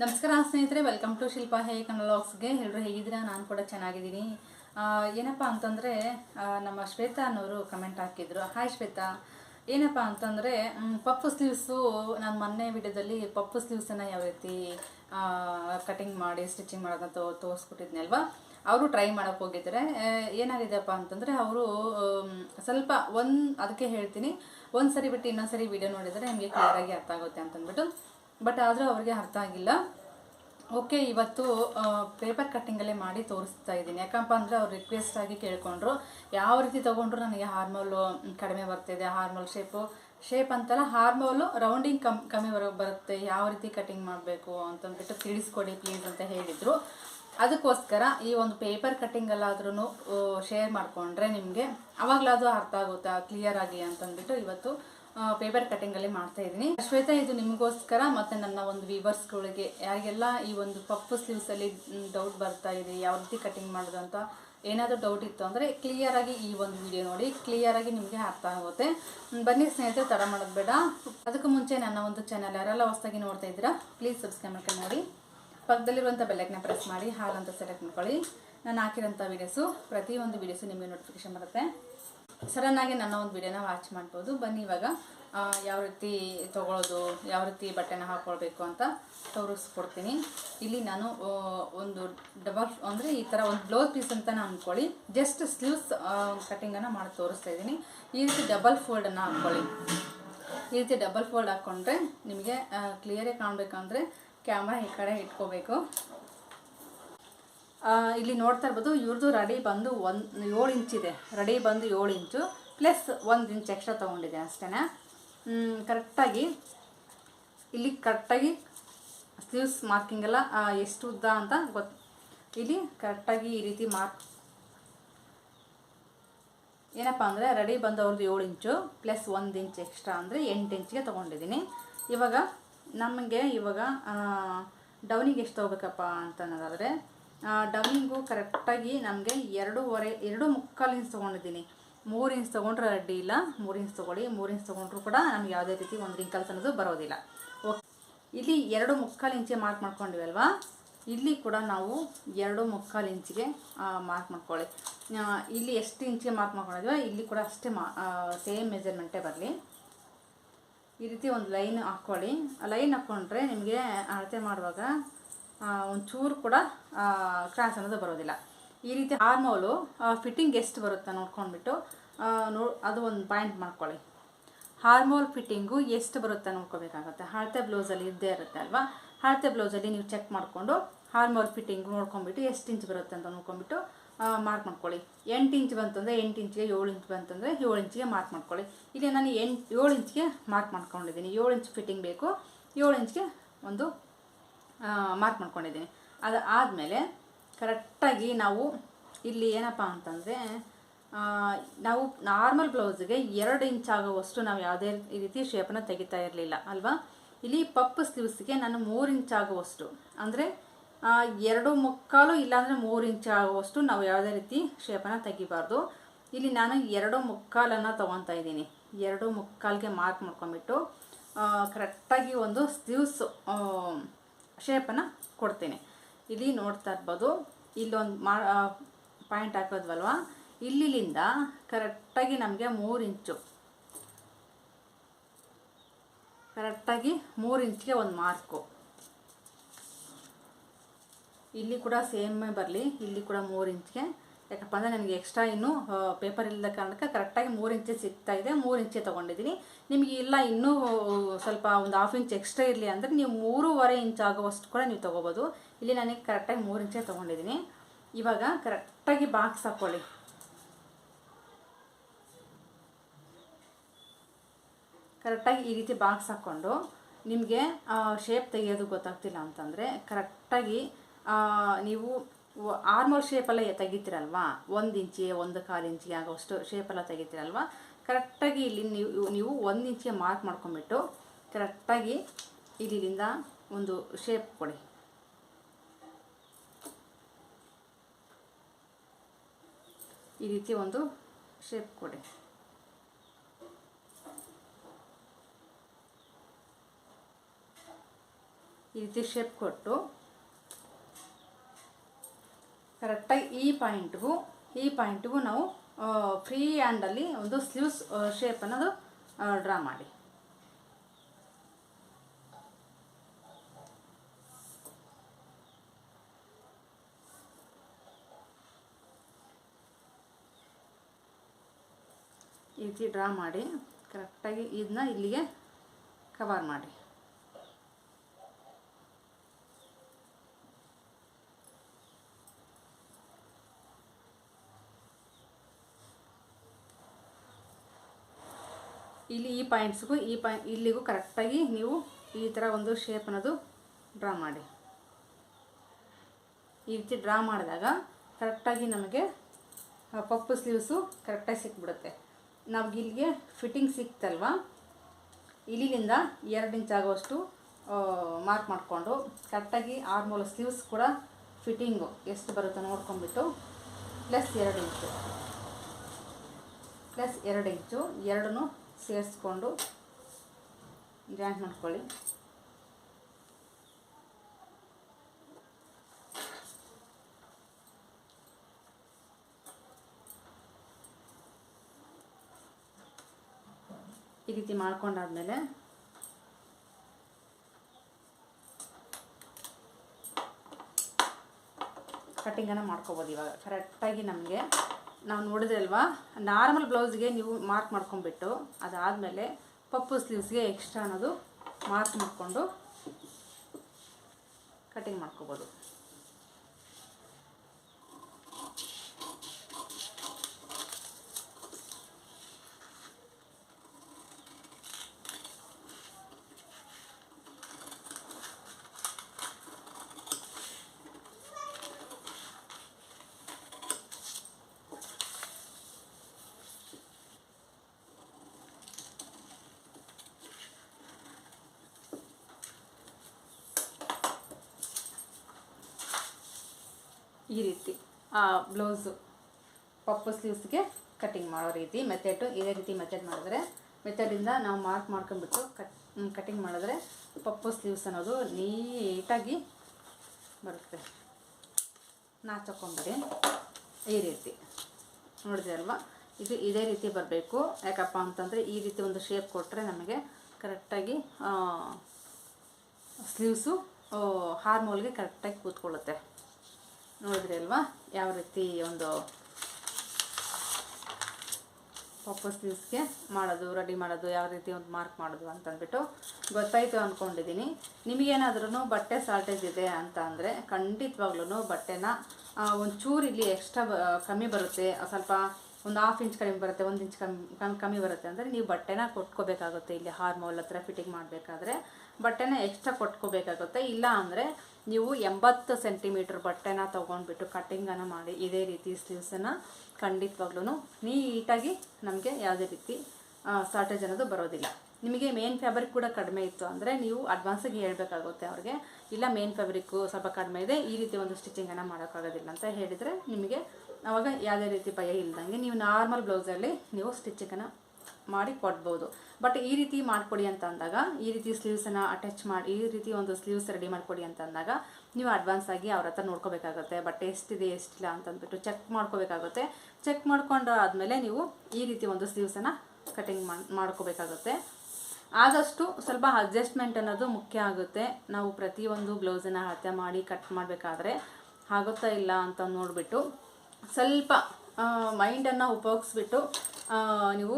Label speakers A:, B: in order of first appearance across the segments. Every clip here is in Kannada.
A: ನಮಸ್ಕಾರ ಸ್ನೇಹಿತರೆ ವೆಲ್ಕಮ್ ಟು ಶಿಲ್ಪಾ ಹೇ ಕನ್ನಡಾಕ್ಸ್ಗೆ ಎಲ್ಲರೂ ಹೇಗಿದ್ದೀರಾ? ನಾನು ಕೂಡ ಚೆನ್ನಾಗಿದ್ದೀನಿ. ಏನಪ್ಪ ಅಂತಂದರೆ ನಮ್ಮ ಶ್ವೇತಾ ಅನ್ನೋರು ಕಮೆಂಟ್ ಹಾಕಿದ್ರು. ಹಾಯ್ ಶ್ವೇತಾ. ಏನಪ್ಪ ಅಂತಂದರೆ ಪಪ್ಪು ಸ್ಲೀವ್ಸು ನಾನು ಮೊನ್ನೆ ವಿಡಿಯೋದಲ್ಲಿ ಪಪ್ಪು ಸ್ಲೀವ್ಸನ್ನು ಯಾವ ರೀತಿ ಕಟಿಂಗ್ ಮಾಡಿ ಸ್ಟಿಚಿಂಗ್ ಮಾಡೋದಂತ ತೋರಿಸ್ಕೊಟ್ಟಿದ್ನಿ ಅಲ್ವಾ ಅವರು ಟ್ರೈ ಮಾಡೋಕ್ಕೆ ಹೋಗಿದ್ದಾರೆ. ಏನಾಗಿದೆಯಪ್ಪ ಅಂತಂದರೆ, ಅವರು ಸ್ವಲ್ಪ ಒಂದು, ಅದಕ್ಕೆ ಹೇಳ್ತೀನಿ. ಒಂದು ಸರಿ ಬಿಟ್ಟು ಇನ್ನೊಂದು ಸರಿ ವಿಡಿಯೋ ನೋಡಿದರೆ ನಿಮಗೆ ಕ್ಲಿಯರಾಗಿ ಅರ್ಥ ಆಗುತ್ತೆ ಅಂತಂದ್ಬಿಟ್ಟು. ಬಟ್ ಆದರೂ ಅವ್ರಿಗೆ ಅರ್ಥ ಆಗಿಲ್ಲ. ಓಕೆ ಇವತ್ತು ಪೇಪರ್ ಕಟ್ಟಿಂಗಲ್ಲೇ ಮಾಡಿ ತೋರಿಸ್ತಾ ಇದ್ದೀನಿ. ಯಾಕಪ್ಪ ಅಂದರೆ ಅವ್ರು ರಿಕ್ವೆಸ್ಟ್ ಆಗಿ ಕೇಳ್ಕೊಂಡ್ರು. ಯಾವ ರೀತಿ ತೊಗೊಂಡ್ರು ನನಗೆ ಹಾರ್ಮೋಲು ಕಡಿಮೆ ಬರ್ತಿದೆ ಹಾರ್ಮೋಲ್ ಶೇಪು ಶೇಪ್ ಅಂತಲ್ಲ ಹಾರ್ಮೋಲು ರೌಂಡಿಂಗ್ ಕಮ್, ಕಮ್ಮಿ ಬರೋ, ಬರುತ್ತೆ. ಯಾವ ರೀತಿ ಕಟ್ಟಿಂಗ್ ಮಾಡಬೇಕು ಅಂತಂದ್ಬಿಟ್ಟು ತಿಳಿಸ್ಕೊಡಿ ಪ್ಲೀಸ್ ಅಂತ ಹೇಳಿದರು. ಅದಕ್ಕೋಸ್ಕರ ಈ ಒಂದು ಪೇಪರ್ ಕಟ್ಟಿಂಗಲ್ಲಾದ್ರೂ ಶೇರ್ ಮಾಡಿಕೊಂಡ್ರೆ ನಿಮಗೆ ಅವಾಗಲಾದರೂ ಅರ್ಥ ಆಗುತ್ತೆ ಕ್ಲಿಯರ್ ಆಗಿ ಅಂತಂದ್ಬಿಟ್ಟು ಇವತ್ತು ಪೇಪರ್ ಕಟ್ಟಿಂಗಲ್ಲಿ ಮಾಡ್ತಾ ಇದ್ದೀನಿ. ಶ್ವೇತಾ, ಇದು ನಿಮಗೋಸ್ಕರ ಮತ್ತು ನನ್ನ ಒಂದು ವೀವರ್ಸ್ಗಳಿಗೆ ಯಾರಿಗೆಲ್ಲ ಈ ಒಂದು ಪಪ್ಪು ಸ್ಲೀವ್ಸಲ್ಲಿ ಡೌಟ್ ಬರ್ತಾ ಇದೆ, ಯಾವ ರೀತಿ ಕಟಿಂಗ್ ಮಾಡೋದು ಅಂತ ಏನಾದರೂ ಡೌಟ್ ಇತ್ತು ಅಂದರೆ ಕ್ಲಿಯರಾಗಿ ಈ ಒಂದು ವಿಡಿಯೋ ನೋಡಿ ಕ್ಲಿಯರಾಗಿ ನಿಮಗೆ ಅರ್ಥ ಆಗುತ್ತೆ. ಬನ್ನಿ ಸ್ನೇಹಿತರೆ ತಡ ಮಾಡೋದು ಬೇಡ. ಅದಕ್ಕೂ ಮುಂಚೆ ನನ್ನ ಒಂದು ಚಾನಲ್ ಯಾರೆಲ್ಲ ಹೊಸದಾಗಿ ನೋಡ್ತಾ ಇದ್ದೀರಾ ಪ್ಲೀಸ್ ಸಬ್ಸ್ಕ್ರೈಬ್ ಮಾಡ್ಕೊಂಡು ನೋಡಿ. ಪಕ್ಕದಲ್ಲಿರುವಂಥ ಬೆಲ್ಲಕ್ನ ಪ್ರೆಸ್ ಮಾಡಿ, ಹಾಲ್ ಅಂತ ಸೆಲೆಕ್ಟ್ ಮಾಡ್ಕೊಳ್ಳಿ. ನಾನು ಹಾಕಿರೋಂಥ ವೀಡಿಯೋಸು ಪ್ರತಿಯೊಂದು ವೀಡಿಯೋಸು ನಿಮಗೆ ನೋಟಿಫಿಕೇಶನ್ ಬರುತ್ತೆ. ಸಡನ್ನಾಗಿ ನನ್ನ ಒಂದು ವಿಡಿಯೋನ ವಾಚ್ ಮಾಡ್ಬೋದು. ಬನ್ನಿ ಇವಾಗ ಯಾವ ರೀತಿ ತೊಗೊಳೋದು, ಯಾವ ರೀತಿ ಬಟ್ಟೆನ ಹಾಕ್ಕೊಳ್ಬೇಕು ಅಂತ ತೋರಿಸ್ಕೊಡ್ತೀನಿ. ಇಲ್ಲಿ ನಾನು ಒಂದು ಡಬಲ್ ಅಂದರೆ ಈ ಥರ ಒಂದು ಬ್ಲೌಸ್ ಪೀಸ್ ಅಂತ ಅಂದ್ಕೊಳ್ಳಿ ಜಸ್ಟ್ ಸ್ಲೀವ್ಸ್ ಕಟ್ಟಿಂಗನ್ನು ಮಾಡಿ ತೋರಿಸ್ತಾ ಇದ್ದೀನಿ. ಈ ರೀತಿ ಡಬಲ್ ಫೋಲ್ಡನ್ನು ಹಾಕ್ಕೊಳ್ಳಿ ಈ ರೀತಿ ಡಬಲ್ ಫೋಲ್ಡ್ ಹಾಕ್ಕೊಂಡ್ರೆ ನಿಮಗೆ ಕ್ಲಿಯರೇ ಕಾಣಬೇಕಂದ್ರೆ ಕ್ಯಾಮ್ರಾ ಈ ಕಡೆ ಇಟ್ಕೋಬೇಕು. ಇಲ್ಲಿ ನೋಡ್ತಾ ಇರ್ಬೋದು ಇವ್ರದ್ದು ರಡಿ ಬಂದು ಒಂದು, ಏಳು ಇಂಚಿದೆ ರಡಿ ಬಂದು ಏಳು ಇಂಚು, ಪ್ಲಸ್ ಒಂದು ಇಂಚ್ ಎಕ್ಸ್ಟ್ರಾ ತೊಗೊಂಡಿದೆ ಅಷ್ಟೇ ಕರೆಕ್ಟಾಗಿ, ಇಲ್ಲಿ ಕರೆಕ್ಟಾಗಿ, ಸ್ಲೀವ್ಸ್ ಮಾರ್ಕಿಂಗ್ ಎಲ್ಲ ಎಷ್ಟು ಉದ್ದ ಅಂತ ಗೊತ್ತು ಇಲ್ಲಿ ಕರೆಕ್ಟಾಗಿ ಈ ರೀತಿ ಮಾರ್ಕ್ ಏನಪ್ಪ ಅಂದರೆ ರೆಡಿ ಬಂದು ಅವ್ರದ್ದು ಏಳು ಇಂಚು, ಪ್ಲಸ್ ಒಂದು ಇಂಚ್ ಎಕ್ಸ್ಟ್ರಾ ಅಂದರೆ ಎಂಟು ಇಂಚಿಗೆ ತೊಗೊಂಡಿದ್ದೀನಿ. ಇವಾಗ ನಮಗೆ ಇವಾಗ ಡೌನಿಗೆ ಎಷ್ಟು ತೊಗೋಬೇಕಪ್ಪ ಅಂತ ಡೌನಿಂಗು ಕರೆಕ್ಟಾಗಿ ನಮಗೆ ಎರಡೂವರೆ, ಎರಡು ಮುಕ್ಕಾಲು ಇಂಚ್ ತೊಗೊಂಡಿದ್ದೀನಿ. ಮೂರು ಇಂಚ್ ತೊಗೊಂಡ್ರೆ ಅಡ್ಡಿ ಇಲ್ಲ. ಮೂರು ಇಂಚ್ ತೊಗೊಳ್ಳಿ, ಮೂರು ಇಂಚ್ ತೊಗೊಂಡ್ರು ಕೂಡ ನಮ್ಗೆ ಯಾವುದೇ ರೀತಿ ಒಂದು ರಿಂಕಲ್ಸ್ ಅನ್ನೋದು ಬರೋದಿಲ್ಲ. ಓಕೆ, ಇಲ್ಲಿ ಎರಡು ಮುಕ್ಕಾಲು ಇಂಚಿಗೆ ಮಾರ್ಕ್ ಮಾಡ್ಕೊಂಡಿವಿ ಅಲ್ವಾ? ಇಲ್ಲಿ ಕೂಡ ನಾವು ಎರಡು ಮುಕ್ಕಾಲು ಇಂಚಿಗೆ ಮಾರ್ಕ್ ಮಾಡ್ಕೊಳ್ಳಿ. ಇಲ್ಲಿ ಎಷ್ಟು ಇಂಚಿಗೆ ಮಾರ್ಕ್ ಮಾಡ್ಕೊಂಡಿದ್ವಿ, ಇಲ್ಲಿ ಕೂಡ ಅಷ್ಟೇ ಸೇಮ್ ಮೆಜರ್ಮೆಂಟೇ ಬರಲಿ. ಈ ರೀತಿ ಒಂದು ಲೈನ್ ಹಾಕ್ಕೊಳ್ಳಿ ಲೈನ್ ಹಾಕ್ಕೊಂಡ್ರೆ ನಿಮಗೆ ಅಳತೆ ಮಾಡುವಾಗ ಒಂಚೂರು ಕೂಡ ಕ್ರಾಸ್ ಅನ್ನೋದು ಬರೋದಿಲ್ಲ. ಈ ರೀತಿ ಹಾರ್ಮೋಲು ಫಿಟ್ಟಿಂಗ್ ಎಷ್ಟು ಬರುತ್ತೆ ನೋಡ್ಕೊಂಡ್ಬಿಟ್ಟು ನೋ, ಅದು ಒಂದು ಪಾಯಿಂಟ್ ಮಾಡ್ಕೊಳ್ಳಿ. ಹಾರ್ಮೋಲ್ ಫಿಟ್ಟಿಂಗು ಎಷ್ಟು ಬರುತ್ತೆ ನೋಡ್ಕೋಬೇಕಾಗುತ್ತೆ. ಹಳತೆ ಬ್ಲೌಸಲ್ಲಿ ಇದ್ದೇ ಇರುತ್ತೆ ಅಲ್ವಾ? ಹಳತೆ ಬ್ಲೌಸಲ್ಲಿ ನೀವು ಚೆಕ್ ಮಾಡಿಕೊಂಡು ಹಾರ್ಮೋಲ್ ಫಿಟ್ಟಿಂಗು ನೋಡ್ಕೊಂಬಿಟ್ಟು ಎಷ್ಟು ಇಂಚ್ ಬರುತ್ತೆ ಅಂತ ನೋಡ್ಕೊಂಬಿಟ್ಟು ಮಾರ್ಕ್ ಮಾಡ್ಕೊಳ್ಳಿ. ಎಂಟು ಇಂಚ್ ಬಂತಂದರೆ ಎಂಟು ಇಂಚಿಗೆ ಏಳು ಇಂಚ್ ಬಂತಂದರೆ ಏಳು ಇಂಚಿಗೆ ಮಾರ್ಕ್ ಮಾಡ್ಕೊಳ್ಳಿ. ಇಲ್ಲಿ ನಾನು ಎಂಟು, ಏಳು ಇಂಚಿಗೆ ಮಾರ್ಕ್ ಮಾಡ್ಕೊಂಡಿದ್ದೀನಿ. ಏಳು ಇಂಚ್ ಫಿಟ್ಟಿಂಗ್ ಬೇಕು. ಏಳು ಇಂಚ್ಗೆ ಒಂದು ಮಾರ್ಕ್ ಮಾಡ್ಕೊಂಡಿದ್ದೀನಿ. ಅದು ಆದಮೇಲೆ ಕರೆಕ್ಟಾಗಿ ನಾವು ಇಲ್ಲಿ ಏನಪ್ಪ ಅಂತಂದರೆ ನಾವು ನಾರ್ಮಲ್ ಬ್ಲೌಸ್ಗೆ ಎರಡು ಇಂಚ್ ಆಗುವಷ್ಟು ನಾವು ಯಾವುದೇ ರೀತಿ ಶೇಪನ್ನು ತೆಗಿತಾ ಇರಲಿಲ್ಲ, ಅಲ್ವಾ? ಇಲ್ಲಿ ಪಪ್ಪು ಸ್ಲೀವ್ಸ್ಗೆ ನಾನು ಮೂರು ಇಂಚ್ ಆಗುವಷ್ಟು, ಅಂದರೆ ಎರಡು ಮುಕ್ಕಾಲು ಇಲ್ಲಾಂದರೆ ಮೂರು ಇಂಚ್ ಆಗುವಷ್ಟು ನಾವು ಯಾವುದೇ ರೀತಿ ಶೇಪನ್ನು ತೆಗಿಬಾರ್ದು. ಇಲ್ಲಿ ನಾನು ಎರಡು ಮುಕ್ಕಾಲನ್ನು ತೊಗೊತಾ ಇದ್ದೀನಿ. ಎರಡು ಮುಕ್ಕಾಲ್ಗೆ ಮಾರ್ಕ್ ಮಾಡ್ಕೊಂಬಿಟ್ಟು ಕರೆಕ್ಟಾಗಿ ಒಂದು ಸ್ಲೀವ್ಸ್ ಶೇಪನ್ನು ಕೊಡ್ತೀನಿ. ಇಲ್ಲಿ ನೋಡ್ತಾ ಇರ್ಬೋದು, ಇಲ್ಲೊಂದು ಮಾ ಪಾಯಿಂಟ್ ಹಾಕೋದ್ವಲ್ವ? ಇಲ್ಲಿಂದ ಕರೆಕ್ಟಾಗಿ ನಮಗೆ ಮೂರು ಇಂಚು. ಕರೆಕ್ಟಾಗಿ ಮೂರು ಇಂಚ್ಗೆ ಒಂದು ಮಾರ್ಕು ಇಲ್ಲಿ ಕೂಡ ಸೇಮೇ ಬರಲಿ, ಇಲ್ಲಿ ಕೂಡ ಮೂರು ಇಂಚ್ಗೆ. ಯಾಕಪ್ಪ ಅಂದರೆ ನನಗೆ ಎಕ್ಸ್ಟ್ರಾ ಇನ್ನೂ ಪೇಪರ್ ಇಲ್ಲದ ಕಾರಣಕ್ಕೆ ಕರೆಕ್ಟಾಗಿ ಮೂರು ಇಂಚೆ ಸಿಗ್ತಾ ಇದೆ, ಮೂರು ಇಂಚೆ ತೊಗೊಂಡಿದ್ದೀನಿ. ನಿಮಗೆ ಇಲ್ಲ, ಇನ್ನೂ ಸ್ವಲ್ಪ ಒಂದು ಹಾಫ್ ಇಂಚ್ ಎಕ್ಸ್ಟ್ರಾ ಇರಲಿ ಅಂದರೆ ನೀವು ಮೂರುವರೆ ಇಂಚ್ ಆಗುವಷ್ಟು ಕೂಡ ನೀವು ತೊಗೋಬೋದು. ಇಲ್ಲಿ ನನಗೆ ಕರೆಕ್ಟಾಗಿ ಮೂರು ಇಂಚೆ ತೊಗೊಂಡಿದ್ದೀನಿ. ಇವಾಗ ಕರೆಕ್ಟಾಗಿ ಬಾಕ್ಸ್ ಹಾಕ್ಕೊಳ್ಳಿ ಕರೆಕ್ಟಾಗಿ ಈ ರೀತಿ ಬಾಕ್ಸ್ ಹಾಕ್ಕೊಂಡು ನಿಮಗೆ ಶೇಪ್ ತೆಗೆಯೋದು ಗೊತ್ತಾಗ್ತಿಲ್ಲ ಅಂತಂದರೆ ಕರೆಕ್ಟಾಗಿ ನೀವು ಆರ್ಮಲ್ ಶೇಪೆಲ್ಲ ತೆಗಿತೀರಲ್ವಾ? ಒಂದು ಇಂಚಿಗೆ ಒಂದು ಕಾಲು ಇಂಚಿಗೆ ಆಗೋಷ್ಟು ಶೇಪೆಲ್ಲ ತೆಗಿತೀರಲ್ವಾ? ಕರೆಕ್ಟಾಗಿ ಇಲ್ಲಿ ನೀವು ನೀವು ಒಂದು ಇಂಚಿಗೆ ಮಾರ್ಕ್ ಮಾಡ್ಕೊಂಬಿಟ್ಟು ಕರೆಕ್ಟಾಗಿ ಇಲ್ಲಿಂದ ಒಂದು ಶೇಪ್ ಕೊಡಿ. ಈ ರೀತಿ ಒಂದು ಶೇಪ್ ಕೊಡಿ. ಈ ರೀತಿ ಶೇಪ್ ಕೊಟ್ಟು ಕರೆಕ್ಟಾಗಿ ಈ ಪಾಯಿಂಟ್ಗೂ ಈ ಪಾಯಿಂಟ್ಗೂ ನಾವು ಫ್ರೀ ಹ್ಯಾಂಡಲ್ಲಿ ಒಂದು ಸ್ಲೀವ್ಸ್ ಶೇಪ್ ಅನ್ನೋದು ಡ್ರಾ ಮಾಡಿ. ಈ ರೀತಿ ಡ್ರಾ ಮಾಡಿ, ಕರೆಕ್ಟಾಗಿ ಇದನ್ನ ಇಲ್ಲಿಗೆ ಕವರ್ ಮಾಡಿ. ಇಲ್ಲಿ ಈ ಪಾಯಿಂಟ್ಸ್ಗೂ ಈ ಪಾಯಿಂಟ್ ಇಲ್ಲಿಗೂ ಕರೆಕ್ಟಾಗಿ ನೀವು ಈ ಥರ ಒಂದು ಶೇಪ್ ಅನ್ನೋದು ಡ್ರಾ ಮಾಡಿ. ಈ ರೀತಿ ಡ್ರಾ ಮಾಡಿದಾಗ ಕರೆಕ್ಟಾಗಿ ನಮಗೆ ಪಪ್ಪು ಸ್ಲೀವ್ಸು ಕರೆಕ್ಟಾಗಿ ಸಿಕ್ಬಿಡುತ್ತೆ. ನಾವು ಇಲ್ಲಿಗೆ ಫಿಟ್ಟಿಂಗ್ ಸಿಕ್ತಲ್ವ? ಇಲ್ಲಿಂದ ಎರಡು ಇಂಚ್ ಆಗುವಷ್ಟು ಮಾರ್ಕ್ ಮಾಡಿಕೊಂಡು ಕರೆಕ್ಟಾಗಿ ಆರ್ಮೂಲ ಸ್ಲೀವ್ಸ್ ಕೂಡ ಫಿಟ್ಟಿಂಗು ಎಷ್ಟು ಬರುತ್ತೋ ನೋಡ್ಕೊಂಬಿಟ್ಟು ಪ್ಲಸ್ ಎರಡು ಇಂಚು ಪ್ಲಸ್ ಎರಡು ಇಂಚು ಎರಡನ್ನೂ ಸೇರಿಸ್ಕೊಂಡು ಜಾಯಿಂಟ್ ಮಾಡ್ಕೊಳ್ಳಿ. ಈ ರೀತಿ ಮಾಡ್ಕೊಂಡಾದ್ಮೇಲೆ ಕಟ್ಟಿಂಗನ್ನು ಮಾಡ್ಕೋಬೋದು ಇವಾಗ. ಕರೆಕ್ಟಾಗಿ ನಮಗೆ ನಾವು ನೋಡಿದೆ ಅಲ್ವಾ? ನಾರ್ಮಲ್ ಬ್ಲೌಸ್ಗೆ ನೀವು ಮಾರ್ಕ್ ಮಾಡ್ಕೊಂಬಿಟ್ಟು ಅದಾದಮೇಲೆ ಪಪ್ಪು ಸ್ಲೀವ್ಸ್ಗೆ ಎಕ್ಸ್ಟ್ರಾ ಅನ್ನೋದು ಮಾರ್ಕ್ ಮಾಡಿಕೊಂಡು ಕಟಿಂಗ್ ಮಾಡ್ಕೋಬೋದು. ಈ ರೀತಿ, ಆ ಬ್ಲೌಸು ಪಪ್ಪು ಸ್ಲೀವ್ಸ್ಗೆ ಕಟ್ಟಿಂಗ್ ಮಾಡೋ ರೀತಿ ಮೆಥೆಡು ಇದೇ ರೀತಿ ಮೆಥಡ್ ಮಾಡಿದ್ರೆ ಮೆಥಡಿಂದ ನಾವು ಮಾರ್ಕ್ ಮಾಡ್ಕೊಂಡ್ಬಿಟ್ಟು ಕಟ್ ಕಟ್ಟಿಂಗ್ ಮಾಡಿದ್ರೆ ಪಪ್ಪು ಸ್ಲೀವ್ಸ್ ಅನ್ನೋದು ನೀಟಾಗಿ ಬರುತ್ತೆ. ನಾಚಕೊಂಬಿಡಿ ಈ ರೀತಿ. ನೋಡಿದೆ ಅಲ್ವಾ? ಇದು ಇದೇ ರೀತಿ ಬರಬೇಕು. ಯಾಕಪ್ಪ ಅಂತಂದರೆ ಈ ರೀತಿ ಒಂದು ಶೇಪ್ ಕೊಟ್ಟರೆ ನಮಗೆ ಕರೆಕ್ಟಾಗಿ ಸ್ಲೀವ್ಸು ಹಾರ್ಮೋಲ್ಗೆ ಕರೆಕ್ಟಾಗಿ ಕೂತ್ಕೊಳ್ಳುತ್ತೆ. ನೋಡಿದ್ರಿ ಅಲ್ವಾ? ಯಾವ ರೀತಿ ಒಂದು ಪಪ್ಪು ಸ್ಲೀವ್ಸ್ಗೆ ಮಾಡೋದು, ರೆಡಿ ಮಾಡೋದು, ಯಾವ ರೀತಿ ಒಂದು ಮಾರ್ಕ್ ಮಾಡೋದು ಅಂತಂದ್ಬಿಟ್ಟು ಗೊತ್ತಾಯಿತು ಅಂದ್ಕೊಂಡಿದ್ದೀನಿ ನಿಮಗೇನಾದ್ರೂ ಬಟ್ಟೆ ಶಾರ್ಟೇಜ್ ಇದೆ ಅಂತ ಅಂದರೆ ಖಂಡಿತವಾಗ್ಲೂ ಬಟ್ಟೆನ ಒಂಚೂರು ಇಲ್ಲಿ ಎಕ್ಸ್ಟ್ರಾ ಕಮ್ಮಿ ಬರುತ್ತೆ. ಸ್ವಲ್ಪ ಒಂದು ಹಾಫ್ ಇಂಚ್ ಕಡಿಮೆ ಬರುತ್ತೆ, ಒಂದು ಇಂಚ್ ಕಮ್ಮಿ ಕಮ್ಮಿ ಬರುತ್ತೆ. ಅಂದರೆ ನೀವು ಬಟ್ಟೆನ ಕೊಟ್ಕೋಬೇಕಾಗುತ್ತೆ ಇಲ್ಲಿ ಹಾರ್ಮೋಲ್ ಹತ್ರ ಫಿಟ್ಟಿಂಗ್ ಮಾಡಬೇಕಾದ್ರೆ. ಬಟ್ಟೆನ ಎಕ್ಸ್ಟ್ರಾ ಕೊಟ್ಕೋಬೇಕಾಗುತ್ತೆ. ಇಲ್ಲ ಅಂದರೆ ನೀವು ಎಂಬತ್ತು ಸೆಂಟಿಮೀಟ್ರ್ ಬಟ್ಟೆನ ತೊಗೊಂಡ್ಬಿಟ್ಟು ಕಟ್ಟಿಂಗನ್ನು ಮಾಡಿ ಇದೇ ರೀತಿ ಸ್ಲೀವ್ಸನ್ನು ಖಂಡಿತವಾಗ್ಲೂ ನೀಟಾಗಿ ನಮಗೆ ಯಾವುದೇ ರೀತಿ ಶಾರ್ಟೇಜ್ ಅನ್ನೋದು ಬರೋದಿಲ್ಲ. ನಿಮಗೆ ಮೇನ್ ಫ್ಯಾಬ್ರಿಕ್ ಕೂಡ ಕಡಿಮೆ ಇತ್ತು ಅಂದರೆ ನೀವು ಅಡ್ವಾನ್ಸಾಗಿ ಹೇಳಬೇಕಾಗುತ್ತೆ ಅವ್ರಿಗೆ. ಇಲ್ಲ ಮೇನ್ ಫ್ಯಾಬ್ರಿಕ್ಕು ಸ್ವಲ್ಪ ಕಡಿಮೆ ಇದೆ, ಈ ರೀತಿ ಒಂದು ಸ್ಟಿಚಿಂಗನ್ನು ಮಾಡೋಕ್ಕಾಗೋದಿಲ್ಲ ಅಂತ ಹೇಳಿದರೆ ನಿಮಗೆ ಆವಾಗ ಯಾವುದೇ ರೀತಿ ಭಯ ಇಲ್ದಂಗೆ ನೀವು ನಾರ್ಮಲ್ ಬ್ಲೌಸಲ್ಲಿ ನೀವು ಸ್ಟಿಚಿಂಗನ್ನು ಮಾಡಿ ಕೊಡ್ಬೋದು. ಬಟ್ ಈ ರೀತಿ ಮಾಡಿಕೊಡಿ ಅಂತ ಅಂದಾಗ ಈ ರೀತಿ ಸ್ಲೀವ್ಸನ್ನು ಅಟ್ಯಾಚ್ ಮಾಡಿ, ಈ ರೀತಿ ಒಂದು ಸ್ಲೀವ್ಸ್ ರೆಡಿ ಮಾಡಿಕೊಡಿ ಅಂತ ಅಂದಾಗ ನೀವು ಅಡ್ವಾನ್ಸ್ ಆಗಿ ಅವ್ರ ಹತ್ರ ನೋಡ್ಕೋಬೇಕಾಗುತ್ತೆ. ಬಟ್ ಎಷ್ಟಿದೆ, ಎಷ್ಟಿಲ್ಲ ಅಂತಂದ್ಬಿಟ್ಟು ಚೆಕ್ ಮಾಡ್ಕೋಬೇಕಾಗುತ್ತೆ. ಚೆಕ್ ಮಾಡ್ಕೊಂಡು ಆದಮೇಲೆ ನೀವು ಈ ರೀತಿ ಒಂದು ಸ್ಲೀವ್ಸನ್ನು ಕಟಿಂಗ್ ಮಾಡ್ಕೋಬೇಕಾಗುತ್ತೆ. ಆದಷ್ಟು ಸ್ವಲ್ಪ ಅಡ್ಜಸ್ಟ್ಮೆಂಟ್ ಅನ್ನೋದು ಮುಖ್ಯ ಆಗುತ್ತೆ. ನಾವು ಪ್ರತಿಯೊಂದು ಬ್ಲೌಸನ್ನು ಅಳತೆ ಮಾಡಿ ಕಟ್ ಮಾಡಬೇಕಾದ್ರೆ ಆಗುತ್ತಾ ಇಲ್ಲ ಅಂತ ನೋಡಿಬಿಟ್ಟು ಸ್ವಲ್ಪ ಮೈಂಡನ್ನು ಉಪಯೋಗಿಸ್ಬಿಟ್ಟು ನೀವು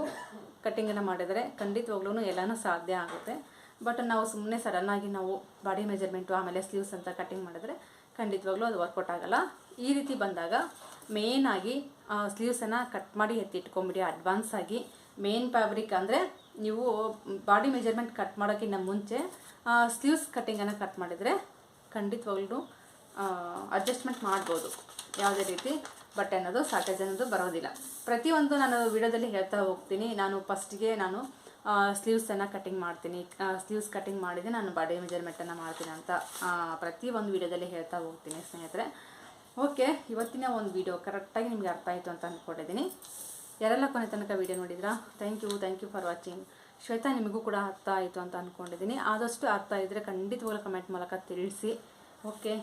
A: ಕಟ್ಟಿಂಗನ್ನು ಮಾಡಿದರೆ ಖಂಡಿತವಾಗ್ಲೂ ಎಲ್ಲನೂ ಸಾಧ್ಯ ಆಗುತ್ತೆ. ಬಟ್ ನಾವು ಸುಮ್ಮನೆ ಸಡನ್ನಾಗಿ ನಾವು ಬಾಡಿ ಮೆಜರ್ಮೆಂಟು ಆಮೇಲೆ ಸ್ಲೀವ್ಸ್ ಅಂತ ಕಟ್ಟಿಂಗ್ ಮಾಡಿದ್ರೆ ಖಂಡಿತವಾಗ್ಲೂ ಅದು ವರ್ಕೌಟ್ ಆಗಲ್ಲ. ಈ ರೀತಿ ಬಂದಾಗ ಮೇಯ್ನಾಗಿ ಸ್ಲೀವ್ಸನ್ನು ಕಟ್ ಮಾಡಿ ಎತ್ತಿಟ್ಕೊಂಬಿಡಿ ಅಡ್ವಾನ್ಸ್ ಆಗಿ ಮೇನ್ ಫ್ಯಾಬ್ರಿಕ್ ಅಂದರೆ ನೀವು ಬಾಡಿ ಮೆಜರ್ಮೆಂಟ್ ಕಟ್ ಮಾಡೋಕ್ಕಿಂತ ಮುಂಚೆ ಸ್ಲೀವ್ಸ್ ಕಟ್ಟಿಂಗನ್ನು ಕಟ್ ಮಾಡಿದರೆ ಖಂಡಿತವಾಗ್ಲೂ ಅಡ್ಜಸ್ಟ್ಮೆಂಟ್ ಮಾಡ್ಬೋದು. ಯಾವುದೇ ರೀತಿ ಬಟ್ಟೆ ಅನ್ನೋದು ಶಾರ್ಟೇಜ್ ಅನ್ನೋದು ಬರೋದಿಲ್ಲ. ಪ್ರತಿಯೊಂದು ನಾನು ವಿಡಿಯೋದಲ್ಲಿ ಹೇಳ್ತಾ ಹೋಗ್ತೀನಿ. ನಾನು ಫಸ್ಟಿಗೆ ನಾನು ಸ್ಲೀವ್ಸನ್ನು ಕಟ್ಟಿಂಗ್ ಮಾಡ್ತೀನಿ. ಸ್ಲೀವ್ಸ್ ಕಟ್ಟಿಂಗ್ ಮಾಡಿದೆ ನಾನು ಬಾಡಿ ಮೆಜರ್ಮೆಂಟನ್ನು ಮಾಡ್ತೀನಿ ಅಂತ ಪ್ರತಿಯೊಂದು ವಿಡಿಯೋದಲ್ಲಿ ಹೇಳ್ತಾ ಹೋಗ್ತೀನಿ ಸ್ನೇಹಿತರೆ. ಓಕೆ, ಇವತ್ತಿನ ಒಂದು ವಿಡಿಯೋ ಕರೆಕ್ಟಾಗಿ ನಿಮಗೆ ಅರ್ಥ ಆಯಿತು ಅಂತ ಅಂದ್ಕೊಂಡಿದ್ದೀನಿ ಯಾರೆಲ್ಲ ಕೊನೆ ತನಕ ವಿಡಿಯೋ ನೋಡಿದ್ರಾ? Thank you thank you for watching Shweta, ನಿಮಗೂ ಕೂಡ ಅರ್ಥ ಆಯಿತು ಅಂತ ಅಂದ್ಕೊಂಡಿದ್ದೀನಿ ಆದಷ್ಟು ಅರ್ಥ ಇದ್ದರೆ ಖಂಡಿತವಾಗ್ಲೂ ಕಮೆಂಟ್ ಮೂಲಕ ತಿಳಿಸಿ. ಓಕೆ